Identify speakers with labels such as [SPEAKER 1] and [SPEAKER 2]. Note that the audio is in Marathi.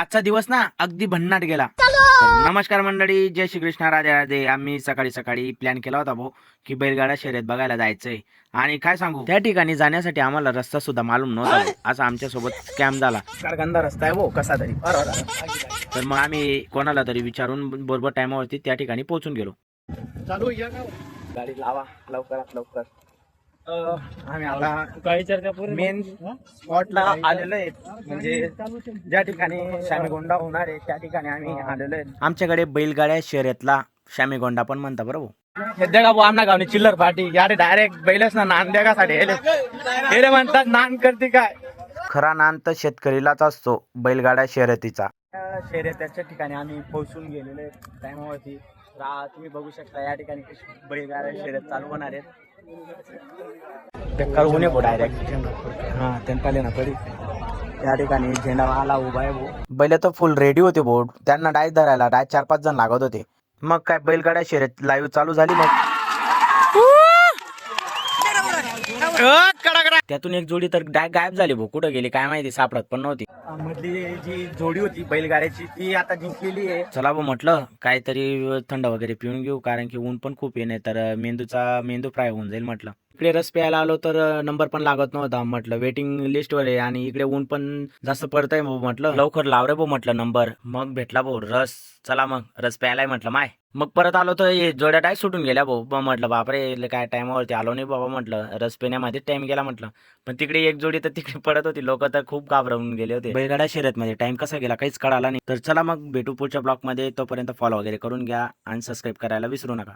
[SPEAKER 1] आजचा दिवस ना अगदी भन्नाट गेला. नमस्कार मंडळी जय श्री कृष्ण राधे राधे. आम्ही सकाळी सकाळी प्लॅन केला होता भाऊ की बैलगाडा शर्यत बघायला जायचंय. आणि काय सांगू त्या ठिकाणी जाण्यासाठी आम्हाला रस्ता सुद्धा मालूम नव्हता. असा आमच्यासोबत स्कॅम झाला गंदा रस्ता आहे भाऊ कसा तरी. तर मग आम्ही कोणाला तरी विचारून बरोबर टायमावरती त्या ठिकाणी पोहोचून गेलो.
[SPEAKER 2] चालू
[SPEAKER 1] गाडी लावा लवकरात लवकर. आम्ही आता मेन स्पॉटला आलेलो आहे. म्हणजे ज्या ठिकाणी शामीगोंडा होणार आहे त्या ठिकाणी आम्ही आलेलो आहे. आमच्याकडे बैलगाड्या शर्यतला शामीगोंडा पण म्हणता बरोबर? सध्या का आमना गावनी चिल्लर पार्टी. यारे डायरेक्ट बैलच ना नान द्या साठी. हे म्हणतात नान करते काय? खरा नान तर शेतकरीलाच असतो बैलगाड्या शर्यतीचा. शर्यतीच्या ठिकाणी आम्ही पोहोचून गेलेलो आहे. टायमावरती रा तुम्ही बघू शकता या ठिकाणी बैलगाड्या शर्यत चालू होणार आहेत. टक्कर होणे डायरेक्ट हा त्यांना ना पडी त्या ठिकाणी झेंडा आला उभा आहे भाऊ. बैल तर फुल रेडी होते बोट त्यांना डायरेक्ट धरायला डायस चार पाच जण लागत होते. मग काय बैलगाड्या शर्यत लाईव्ह चालू झाली मग. त्यातून एक जोडी तर गायब झाली भाऊ. कुठं गेली काय माहिती सापडत पण नव्हती. मधली जी जोडी होती बैलगाड्याची ती आता जिंकलेली आहे. चला भाऊ म्हटलं काहीतरी थंड वगैरे पिऊन घेऊ कारण की ऊन पण खूप येणे तर मेंदूचा मेंदू फ्राय होऊन जाईल म्हटलं. इकडे रस प्यायला आलो तर नंबर पण लागत नव्हता म्हटलं. वेटिंग लिस्टवर आहे आणि इकडे ऊन पण जास्त पडतंय भाऊ म्हटलं. लवकर लाव रे भाऊ म्हटलं नंबर मग भेटला भाऊ रस. चला मग रस प्यायलाय म्हटलं. माय. मग परत आलो तर हे जोड्या डाय सुटून गेल्या भाऊ. म्हटलं बापरे काय टायमावरती आलो नाही बाबा म्हटलं. रस पिण्यामध्ये टाइम गेला म्हटलं. पण तिकडे एक जोडी तर तिकडे पडत होती. लोक तर खूप घाबरवून गेले होते. बैलगाडा शर्यत मध्ये टाइम कसा गेला काहीच कळाला नाही. तर चला मग भेटू पुढच्या ब्लॉकमध्ये. तोपर्यंत फॉलो वगैरे करून घ्या आणि सबस्क्राईब करायला विसरू नका.